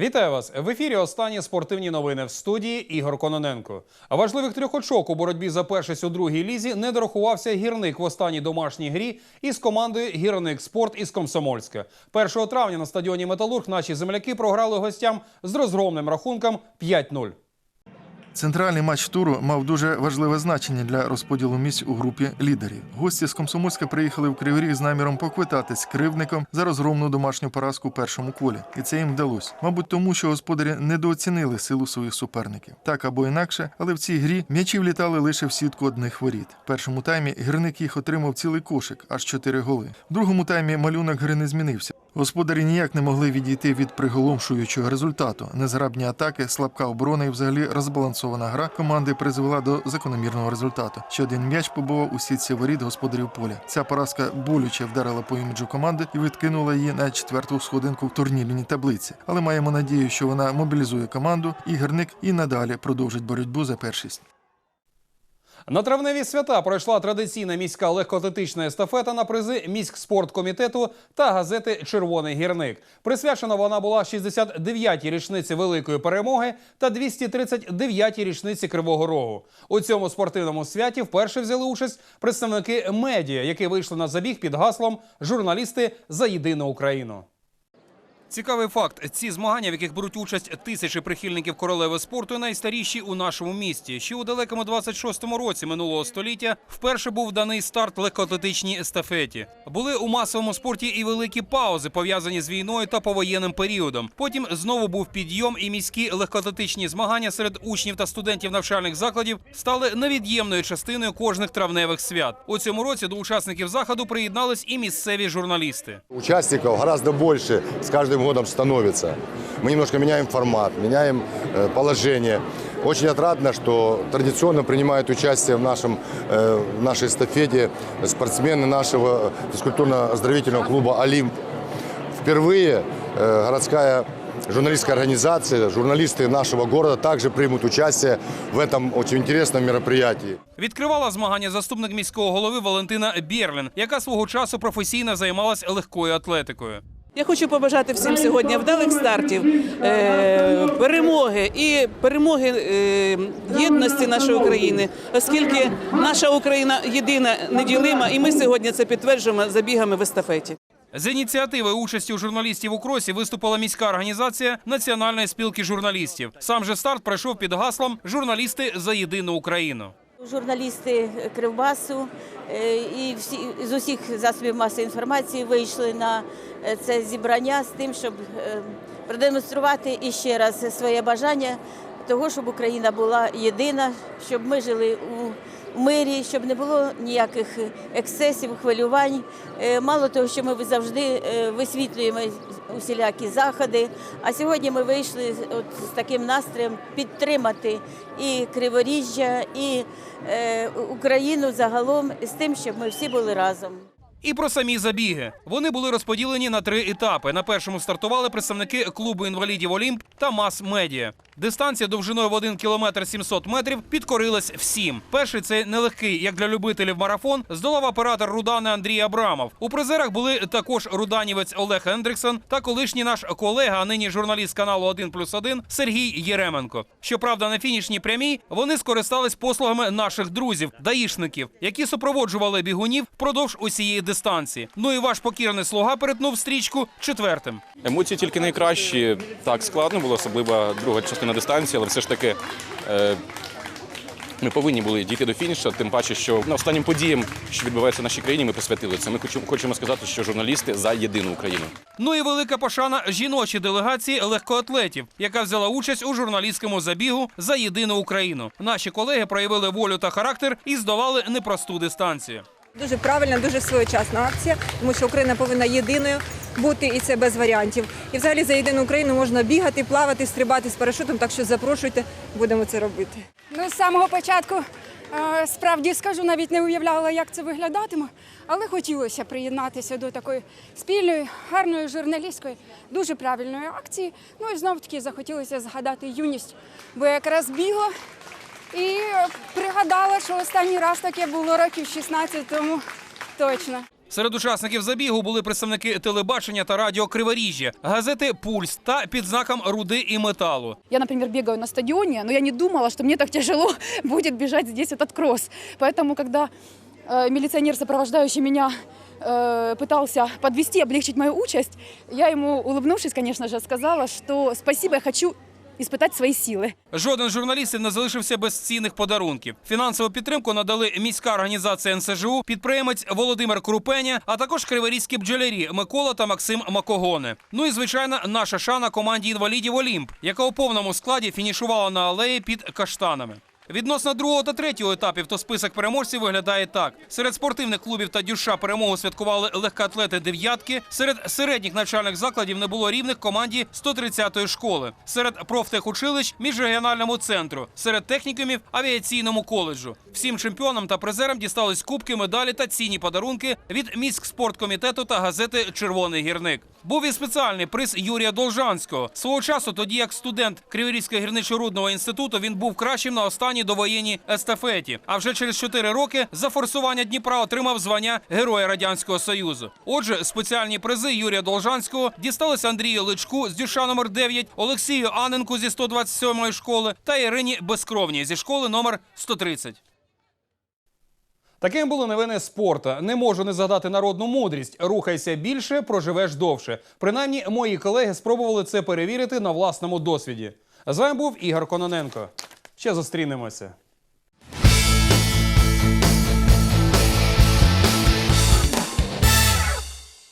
Вітаю вас в ефірі. Останні спортивні новини в студії Ігор Кононенко. Важливих трьох очок у боротьбі за першість у другій лізі не дорахувався гірник в останній домашній грі із командою Гірник Спорт із Комсомольська. 1 травня на стадіоні Металург наші земляки програли гостям з розгромним рахунком 5-0. Центральний матч туру мав дуже важливе значення для розподілу місць у групі лідерів. Гості з Комсомольська приїхали в Кривий Ріг з наміром поквитатись з кривдником за розгромну домашню поразку у першому колі, і це їм вдалося. Мабуть, тому що господарі недооцінили силу своїх суперників. Так або інакше, але в цій грі м'ячі влітали лише в сітку одних воріт. В першому таймі гірник їх отримав цілий кошик, аж чотири голи. В другому таймі малюнок гри не змінився. Господарі ніяк не могли відійти від приголомшуючого результату. Незграбні атаки, слабка оборона і взагалі розбалансована гра команди призвела до закономірного результату. Ще один м'яч побував у сітці воріт господарів поля. Ця поразка болюче вдарила по іміджу команди і відкинула її на четверту сходинку в турнірній таблиці. Але маємо надію, що вона мобілізує команду, і гірник і надалі продовжить боротьбу за першість. На травневі свята пройшла традиційна міська легкоатлетична естафета на призи міськспорткомітету та газети Червоний гірник. Присвячена вона була 69-й річниці великої перемоги та 239-й річниці Кривого Рогу. У цьому спортивному святі вперше взяли участь представники медіа, які вийшли на забіг під гаслом Журналісти за єдину Україну. Цікавий факт: ці змагання, в яких беруть участь тисячі прихильників королеви спорту, найстаріші у нашому місті. Ще у далекому 26-му році минулого століття вперше був даний старт легкоатлетичній естафеті. Були у масовому спорті і великі паузи, пов'язані з війною та повоєнним періодом. Потім знову був підйом, і міські легкоатлетичні змагання серед учнів та студентів навчальних закладів стали невід'ємною частиною кожних травневих свят. У цьому році до учасників заходу приєднались і місцеві журналісти. Участников гораздо больше с каждым годом становится. Мы немножко меняем формат, меняем э, положение. Очень отрадно, что традиционно принимают участие в, нашем, э, в нашей эстафете спортсмены нашего физкультурно-оздоровительного клуба «Олимп». Впервые э, городская журналистская организация, журналисты нашего города также примут участие в этом очень интересном мероприятии. Відкривала змагання заступник міського голови Валентина Бєрлін, яка свого часу професійно займалась легкою атлетикою. Я хочу побажати всім сьогодні вдалих стартів, е, перемоги і перемоги е, єдності нашої України, оскільки наша Україна єдина, неділима, і ми сьогодні це підтверджуємо забігами в естафеті. З ініціативи участі у журналістів у кросі виступила міська організація Національної спілки журналістів. Сам же старт пройшов під гаслом Журналісти за єдину Україну. Журналісти Кривбасу е, і всі з усіх засобів масової інформації вийшли на е, це зібрання з тим, щоб е, продемонструвати іще раз своє бажання того, щоб Україна була єдина, щоб ми жили у мирі, щоб не було ніяких ексцесів, хвилювань. Е, Мало того, що ми завжди е, висвітлюємо усілякі заходи. А сьогодні ми вийшли от з таким настроєм підтримати і Криворіжжя, і е, Україну загалом з тим, щоб ми всі були разом. І про самі забіги. Вони були розподілені на три етапи. На першому стартували представники клубу інвалідів Олімп та мас-медіа. Дистанція довжиною в 1 кілометр 700 метрів підкорилась всім. Перший цей нелегкий, як для любителів марафон, здолав оператор Рудани Андрій Абрамов. У призерах були також руданівець Олег Ендриксон та колишній наш колега, а нині журналіст каналу 1 плюс 1 Сергій Єременко. Щоправда, на фінішній прямій вони скористались послугами наших друзів, даїшників, які супроводжували бігунів впродовж усієї дистанції. Ну і ваш покірний слуга перетнув стрічку четвертим. Емоції тільки найкращі. Так, складно було, особливо друга частина дистанції, але все ж таки е, ми повинні були дійти до фінішу, тим паче, що на останнім подіям, що відбувається в нашій країні, ми присвятили це. Ми хочемо, хочемо сказати, що журналісти за єдину Україну. Ну і велика пошана жіночій делегації легкоатлетів, яка взяла участь у журналістському забігу за єдину Україну. Наші колеги проявили волю та характер і здолали непросту дистанцію. Дуже правильна, дуже своєчасна акція, тому що Україна повинна єдиною бути і це без варіантів. І взагалі за єдину Україну можна бігати, плавати, стрибати з парашутом. Так що запрошуйте, будемо це робити. Ну, з самого початку е, справді скажу, навіть не уявляла, як це виглядатиме, але хотілося приєднатися до такої спільної, гарної журналістської, дуже правильної акції. Ну і знов таки захотілося згадати юність, бо якраз бігла і е, пригадала, що останній раз таке було років 16 тому точно. Серед учасників забігу були представники телебачення та радіо Криворіжжя, газети Пульс та під знаком руди і металу. Я, например, бегаю на стадионе, но я не думала, что мне так тяжело будет бежать здесь этот кросс. Поэтому, когда э, милиционер, сопровождающий меня, э, пытался подвести, облегчить мою участь, я ему, улыбнувшись, конечно же, сказала, что спасибо, я хочу испытать свої сіли. Жоден журналістів не залишився без цінних подарунків. Фінансову підтримку надали міська організація НСЖУ, підприємець Володимир Крупеня, а також криворізькі бджолярі Микола та Максим Макогони. Ну і звичайно, наша шана команді інвалідів Олімп, яка у повному складі фінішувала на алеї під каштанами. Відносно другого та третього етапів, то список переможців виглядає так: серед спортивних клубів та дюша перемогу святкували легкоатлети дев'ятки. Серед середніх навчальних закладів не було рівних команді 130-ї школи. Серед профтехучилищ міжрегіональному центру, серед технікумів авіаційному коледжу. Всім чемпіонам та призерам дістались кубки, медалі та цінні подарунки від міськспорткомітету та газети Червоний гірник. Був і спеціальний приз Юрія Должанського. Свого часу, тоді як студент Криворізького гірничо-рудного інституту, він був кращим на останній довоєнній естафеті. А вже через 4 роки за форсування Дніпра отримав звання Героя Радянського Союзу. Отже, спеціальні призи Юрія Должанського дісталися Андрію Личку з дюша номер 9, Олексію Аненку зі 127-ї школи та Ірині Безкровній зі школи номер 130. Таким були новини спорту. Не можу не згадати народну мудрість. Рухайся більше, проживеш довше. Принаймні, мої колеги спробували це перевірити на власному досвіді. З вами був Ігор Кононенко. Ще зустрінемося.